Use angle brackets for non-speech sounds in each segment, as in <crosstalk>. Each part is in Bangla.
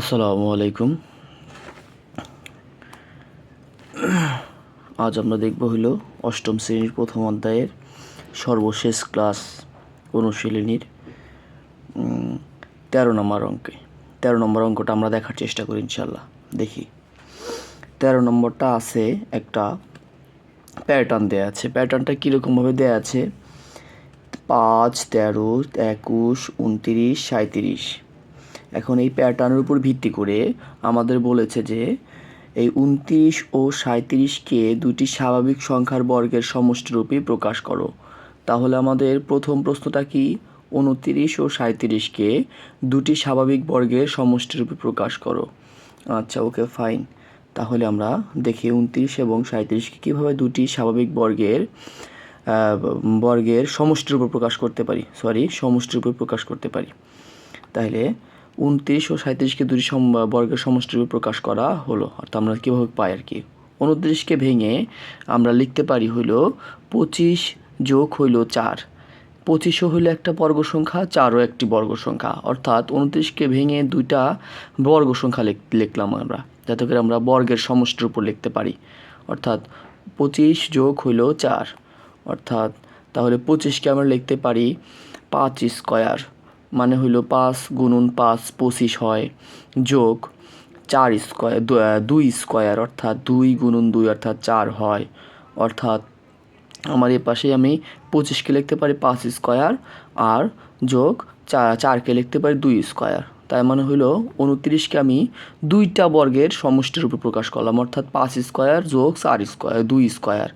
আসসালামু আলাইকুম। আজ আমরা দেখব হলো অষ্টম শ্রেণির প্রথম অধ্যায়ের সর্বশেষ ক্লাস অনুশীলনীর তেরো নম্বর অঙ্কে। তেরো নম্বর অঙ্কটা আমরা দেখার চেষ্টা করি ইনশাল্লাহ দেখি। তেরো নম্বরটা আছে একটা প্যাটার্ন দেয়া আছে। প্যাটার্নটা কীরকমভাবে দেয়া আছে? পাঁচ, তেরো, একুশ, উনতিরিশ, সাঁইত্রিশ। এখন এই প্যাটার্নের উপর ভিত্তি করে আমাদের বলেছে যে এই উনত্রিশ ও সাঁইত্রিশকে দুটি স্বাভাবিক সংখ্যার বর্গের সমষ্টিরূপে প্রকাশ করো। তাহলে আমাদের প্রথম প্রশ্নটা কি? উনত্রিশ ও সাঁইত্রিশকে দুটি স্বাভাবিক বর্গের সমষ্টিরূপে প্রকাশ করো। আচ্ছা ওকে ফাইন তাহলে আমরা দেখি উনত্রিশ এবং সাঁইত্রিশকে কীভাবে দুটি স্বাভাবিক বর্গের বর্গের সমষ্টির উপর প্রকাশ করতে পারি? সরি সমষ্টির উপর প্রকাশ করতে পারি। তাহলে উনত্রিশ ও সাঁত্রিশকে দুটি বর্গের সমষ্টির উপর প্রকাশ করা হলো। অর্থাৎ আমরা কীভাবে পাই আর কি? উনত্রিশকে ভেঙে আমরা লিখতে পারি হইল পঁচিশ যোগ হইল চার। পঁচিশও হইল একটা বর্গ সংখ্যা, চারও একটি বর্গ সংখ্যা। অর্থাৎ উনত্রিশকে ভেঙে দুইটা বর্গ সংখ্যা লিখলাম আমরা, যাতে করে আমরা বর্গের সমষ্টির উপর লিখতে পারি। অর্থাৎ পঁচিশ যোগ হইল চার। অর্থাৎ তাহলে পঁচিশকে আমরা লিখতে পারি পাঁচ স্কয়ার। মানে হইল পাঁচ গুণুন পাঁচ পঁচিশ হয়, যোগ চার স্কয়ার দুই স্কয়ার অর্থাৎ দুই গুণুন দুই অর্থাৎ চার হয়। অর্থাৎ আমার এ পাশে আমি পঁচিশকে লিখতে পারি পাঁচ স্কয়ার আর যোগ চার চারকে লিখতে পারি দুই স্কয়ার। তাই মানে হলো উনত্রিশকে আমি দুইটা বর্গের সমষ্টির উপর প্রকাশ করলাম, অর্থাৎ পাঁচ স্কয়ার যোগ চার স্কয়ার, দুই স্কয়ার।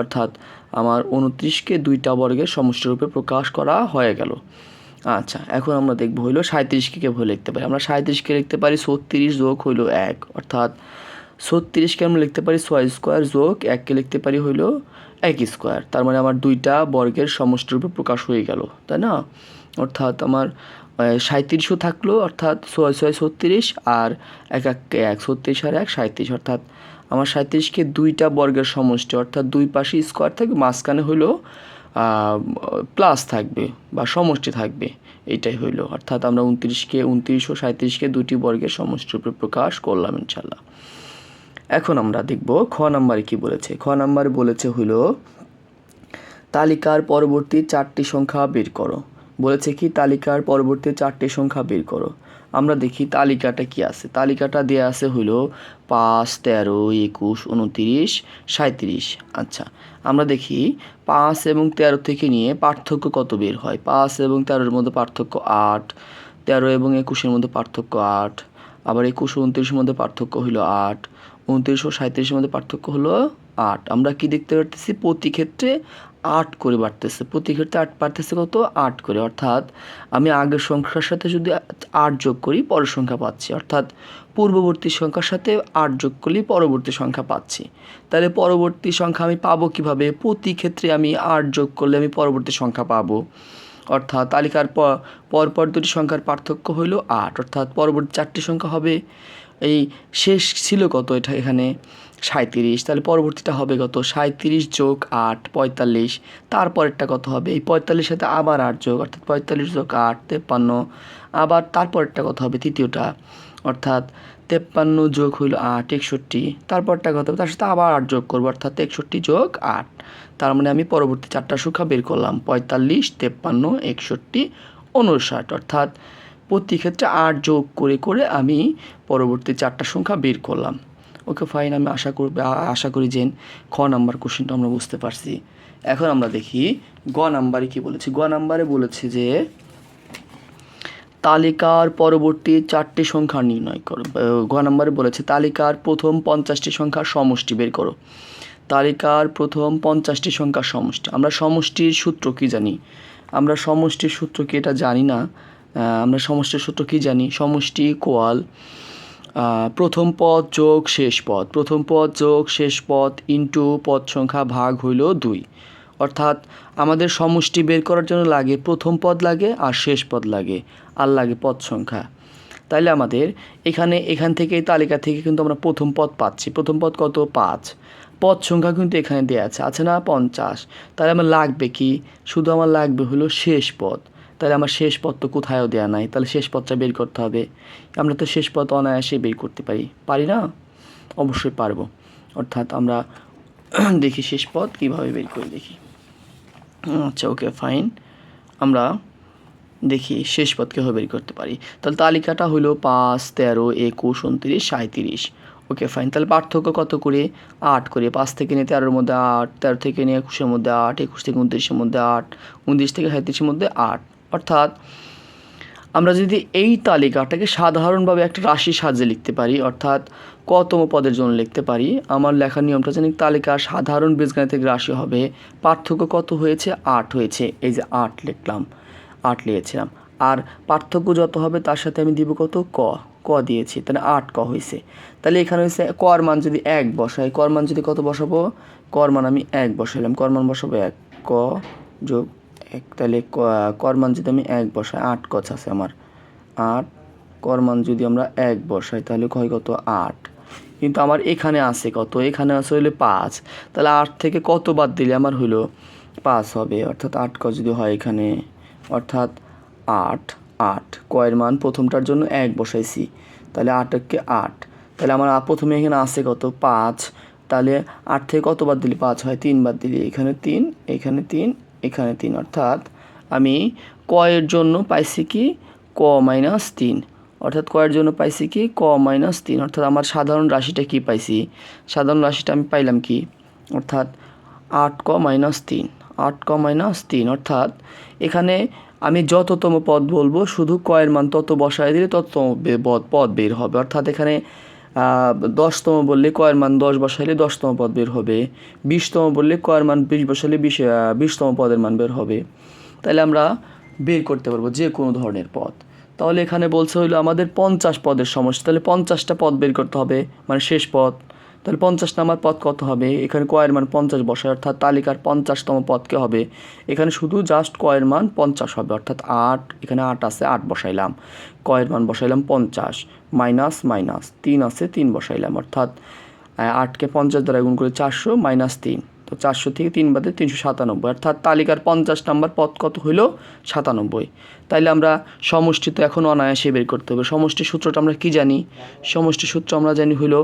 অর্থাৎ আমার উনত্রিশকে দুইটা বর্গের সমষ্টির উপরে প্রকাশ করা হয়ে গেল। আচ্ছা এখন আমরা দেখব হইল সাঁত্রিশকে কীভাবে লিখতে পারি? আমরা সাঁত্রিশকে লিখতে পারি ছত্রিশ যোগ হইল এক, অর্থাৎ ছত্রিশকে আমরা লিখতে পারি ছয় স্কোয়ার যোগ এককে লিখতে পারি হইল এক স্কোয়ার। তার মানে আমার দুইটা বর্গের সমষ্টির উপর প্রকাশ হয়ে গেল, তাই না? অর্থাৎ আমার সাঁত্রিশও থাকল, অর্থাৎ ছয় ছয়, ছত্রিশ আর এক এক এক, ছত্রিশ আর এক সাঁত্রিশ অর্থাৎ আমার সাঁত্রিশকে দুইটা বর্গের সমষ্টি, অর্থাৎ দুই পাশে স্কোয়ার থাকবে মাঝখানে হইল প্লাস থাকবে বা সমষ্টি থাকবে, এটাই হইল। অর্থাৎ আমরা উনত্রিশকে, উনত্রিশ ও সাঁত্রিশকে দুটি বর্গের সমষ্টির উপরে প্রকাশ করলাম ইনশাল্লাহ এখন আমরা দেখব খ নাম্বারে কি বলেছে। খ নাম্বার বলেছে হইল, তালিকার পরবর্তী চারটি সংখ্যা বের করো। বলেছে কি, তালিকার পরবর্তী চারটি সংখ্যা বের করো। আমরা দেখি তালিকাটা কি আছে? তালিকাটা দেয়া আছে হইল পাঁচ, তেরো, একুশ, উনতিরিশ সাঁত্রিশ আচ্ছা আমরা দেখি পাঁচ এবং তেরো থেকে নিয়ে পার্থক্য কত বের হয়? পাঁচ এবং তেরোর মধ্যে পার্থক্য আট, তেরো এবং একুশের মধ্যে পার্থক্য আট, আবার একুশ উনত্রিশের মধ্যে পার্থক্য হলো আট, উনত্রিশ ও সাঁত্রিশের মধ্যে পার্থক্য হলো আট। আমরা কি দেখতে পারতেছি? প্রতি ক্ষেত্রে আট করে বাড়তেছে। প্রতি ক্ষেত্রে আট বাড়তেছে কত? আট করে। অর্থাৎ আমি আগের সংখ্যার সাথে যদি আট যোগ করি, পরের সংখ্যা পাচ্ছি। অর্থাৎ পূর্ববর্তী সংখ্যার সাথে আট যোগ করলেই পরবর্তী সংখ্যা পাচ্ছি। তাহলে পরবর্তী সংখ্যা আমি পাবো কীভাবে? প্রতি ক্ষেত্রে আমি আট যোগ করলে আমি পরবর্তী সংখ্যা পাবো। অর্থাৎ তালিকার পর পরপর দুটি সংখ্যার পার্থক্য হইল আট। অর্থাৎ পরবর্তী চারটি সংখ্যা হবে। এই শেষ ছিল কত এটা এখানে? সাঁত্রিশ তাহলে পরবর্তীটা হবে কত? সাঁত্রিশ যোগ আট, পঁয়তাল্লিশ। তারপরেরটা কত হবে? এই পঁয়তাল্লিশ সাথে আবার আট যোগ, অর্থাৎ পঁয়তাল্লিশ যোগ আট, তেপ্পান্ন। আবার তারপরেরটা কত হবে? তৃতীয়টা, অর্থাৎ তেপ্পান্ন যোগ হইল আট, একষট্টি। তারপরটা কত হবে? তার সাথে আবার আট যোগ করব, অর্থাৎ একষট্টি যোগ আট। তার মানে আমি পরবর্তী চারটা সংখ্যা বের করলাম, পঁয়তাল্লিশ, তেপ্পান্ন, একষট্টি, উনষাট। অর্থাৎ প্রতি ক্ষেত্রে আট যোগ করে করে আমি পরবর্তী চারটা সংখ্যা বের করলাম। ওকে ফাইন, আমি আশা করব আশা করি যে খ নাম্বার কোশ্চেনটা আমরা বুঝতে পারছি। এখন আমরা দেখি গ নাম্বারে কি বলেছে। গ নাম্বারে বলেছে যে তালিকার পরবর্তী চারটি সংখ্যা নির্ণয় করো। গ নম্বরে বলেছে, তালিকার প্রথম পঞ্চাশটি সংখ্যার সমষ্টি বের করো। তালিকার প্রথম পঞ্চাশটি সংখ্যার সমষ্টি। আমরা সমষ্টির সূত্র কি জানি? আমরা সমষ্টির সূত্র কি এটা জানি না। আমরা সমষ্টির সূত্র কি জানি? সমষ্টি কোয়াল প্রথম পদ যোগ শেষ পদ। প্রথম পদ যোগ শেষ পদ ইন্টু পদ সংখ্যা ভাগ হইল দুই। অর্থাৎ আমাদের সমষ্টি বের করার জন্য লাগে প্রথম পদ লাগে আর শেষ পদ লাগে। আর লাগে পদ সংখ্যা। তাইলে আমাদের এখানে, এখান থেকে তালিকা থেকে কিন্তু আমরা প্রথম পদ পাচ্ছি। প্রথম পদ কত? পাঁচ। পদ সংখ্যা কিন্তু এখানে দেওয়া আছে। আছে না? পঞ্চাশ। তাহলে আমার লাগবে কি? শুধু আমার লাগবে হলো শেষ পদ। তাহলে আমার শেষ পথ তো কোথায়ও দেওয়া নাই। তাহলে শেষ পথটা বের করতে হবে। আমরা তো শেষ পথ অনায়াসে বের করতে পারি। পারি না? অবশ্যই পারব। অর্থাৎ <clears throat> আমরা দেখি শেষ পথ, কীভাবে বের করে দেখি। আচ্ছা ওকে ফাইন আমরা দেখি শেষ পথ কীভাবে বের করতে পারি। তাহলে তালিকাটা হলো পাঁচ, তেরো, একুশ, উনত্রিশ সাঁত্রিশ ওকে ফাইন তাহলে পার্থক্য কত করে? আট করে। পাঁচ থেকে নিয়ে তেরোর মধ্যে আট, তেরো থেকে নিয়ে একুশের মধ্যে আট, একুশ থেকে উনত্রিশের মধ্যে আট, উনত্রিশ থেকে সাঁত্রিশের মধ্যে আট। অর্থাৎ আমরা যদি এই তালিকাটাকে সাধারণভাবে একটা রাশি সাজিয়ে লিখতে পারি, অর্থাৎ কতম পদের জন্য লিখতে পারি, আমার লেখার নিয়মটা জানি তালিকা সাধারণ বীজগাণিতিক রাশি হবে, পার্থক্য কত হয়েছে? আট হয়েছে। এই যে আট লিখলাম, আট লিখেছিলাম। আর পার্থক্য যত হবে তার সাথে আমি দিব কত? ক ক দিয়েছি, তাহলে আট ক হয়েছে। তাহলে এখানে হয়েছে কর মান যদি এক বসাই কর মান যদি কত বসাবো? কর মান আমি এক বসাইলাম কর মান বসাবো এক, ক যোগ এক তাহলে ক- কর মান যদি আমি এক বসাই, আট কছ আছে আমার। আট কর মান যদি আমরা এক বসাই, তাহলে হয় কত? আট। কিন্তু আমার এখানে আছে কত? এখানে আছে হইলে পাঁচ। তাহলে আট থেকে কত বাদ দিলে আমার হইল পাঁচ হবে? অর্থাৎ আট ক যদি হয় এখানে, অর্থাৎ আট আট। কয়ের মান প্রথমটার জন্য এক বসাইছি। তাহলে আটকে আট। তাহলে আমার প্রথমে এখানে আছে কত? পাঁচ। তাহলে আট থেকে কত বাদ দিলে পাঁচ হয়? তিন বাদ দিলে এখানে তিন এখানে তিন এখানে তিন, অর্থাৎ আমি কয়ের জন্য পাইছি কি ক মাইনাস তিন। অর্থাৎ কয়ের জন্য পাইছি কি ক মাইনাস তিন। অর্থাৎ আমার সাধারণ রাশিটা কি পাইছি? সাধারণ রাশিটা আমি পাইলাম কি? অর্থাৎ আট ক মাইনাস তিন। আট ক মাইনাস তিন, অর্থাৎ এখানে আমি যততম পদ বলব, শুধু কয়ের মান তত বসায় দিলে বে- পদ- বের হবে। অর্থাৎ এখানে দশতম বললে কয়ের মান দশ বসাইলে দশতম পদ বের হবে? বিশতম বললে কয়ের মান বিশ বসাইলে বিশ বিশতম পদের মান বের হবে? তাহলে আমরা বের করতে পারব যে কোনো ধরনের পদ। তাহলে এখানে বলছে হইল আমাদের পঞ্চাশ পদের সমস্যা তাহলে পঞ্চাশটা পদ বের করতে হবে মানে শেষ পদ। তাহলে পঞ্চাশ নাম্বার পদ কত হবে? এখানে কয়ের মান পঞ্চাশ বসায়, অর্থাৎ তালিকার পঞ্চাশতম পদকে হবে। এখানে শুধু জাস্ট কয়ের মান পঞ্চাশ হবে, অর্থাৎ আট, এখানে আট আছে, আট বসাইলাম। কয়ের মান বসাইলাম পঞ্চাশ মাইনাস মাইনাস তিন আছে, তিন বসাইলাম, অর্থাৎ আটকে পঞ্চাশ দ্বারা গুণ করে চারশো মাইনাস তিন। তো চারশো থেকে তিন বাদে তিনশো সাতানব্বই। অর্থাৎ তালিকার পঞ্চাশ নম্বর পদ কত হইল? সাতানব্বই। তাইলে আমরা সমষ্টি তো এখন অনায়াসে বের করতে হবে। সমষ্টি সূত্রটা আমরা কি জানি? সমষ্টি সূত্র আমরা জানি হইল,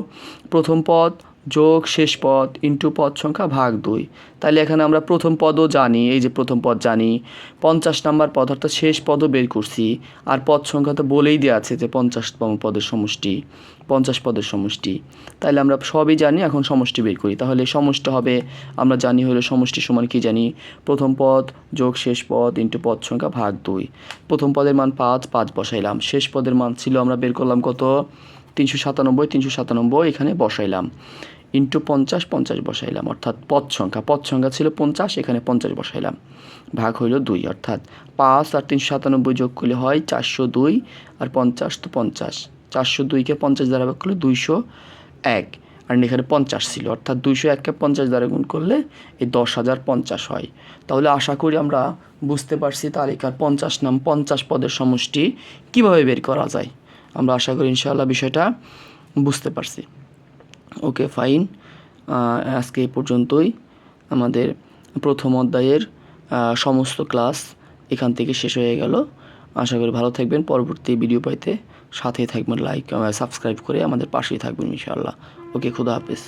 প্রথম পদ যোগ শেষ পদ ইন্টু পদ সংখ্যা ভাগ দুই। তাহলে এখানে আমরা প্রথম পদও জানি, এই যে প্রথম পদ জানি। পঞ্চাশ নাম্বার পদ অর্থাৎ শেষ পদও বের করছি। আর পদ সংখ্যা তো বলেই দেওয়া আছে যে পঞ্চাশতম পদের সমষ্টি, পঞ্চাশ পদের সমষ্টি। তাহলে আমরা সবই জানি, এখন সমষ্টি বের করি। তাহলে সমষ্টি হবে, আমরা জানি হলো সমষ্টি সমান কি জানি? প্রথম পদ যোগ শেষ পদ ইন্টু পদ সংখ্যা ভাগ দুই। প্রথম পদের মান পাঁচ পাঁচ বসাইলাম। শেষ পদের মান ছিল আমরা বের করলাম কত? তিনশো সাতানব্বই তিনশো সাতানব্বই এখানে বসাইলাম। ইন্টু পঞ্চাশ পঞ্চাশ বসাইলাম, অর্থাৎ পদ সংখ্যা। পদ সংখ্যা ছিল পঞ্চাশ, এখানে পঞ্চাশ বসাইলাম। ভাগ হইল দুই, অর্থাৎ পাঁচ আর তিনশো সাতানব্বই যোগ করলে হয় চারশো দুই, আর পঞ্চাশ তো পঞ্চাশ। চারশো দুইকে পঞ্চাশ দ্বারা ভাগ করলে দুইশো এক। আর এখানে পঞ্চাশ ছিল, অর্থাৎ দুইশো এককে পঞ্চাশ দ্বারা গুণ করলে এই দশ হাজার পঞ্চাশ হয়। তাহলে আশা করি আমরা বুঝতে পারছি তালিকার পঞ্চাশ নাম পঞ্চাশ পদের সমষ্টি কীভাবে বের করা যায়। আমরা আশা করি ইনশাআল্লাহ বিষয়টা বুঝতে পারছি। Okay, fine. আজকে এই পর্যন্তই আমাদের প্রথম অধ্যায়ের সমস্ত ক্লাস এখান থেকে শেষ হয়ে গেল। আশা করি ভালো থাকবেন। পরবর্তী ভিডিও পাইতে সাথেই থাকবেন। লাইক সাবস্ক্রাইব করে আমাদের পাশেই থাকবেন ইনশাআল্লাহ। ওকে, খুদা হাফেজ।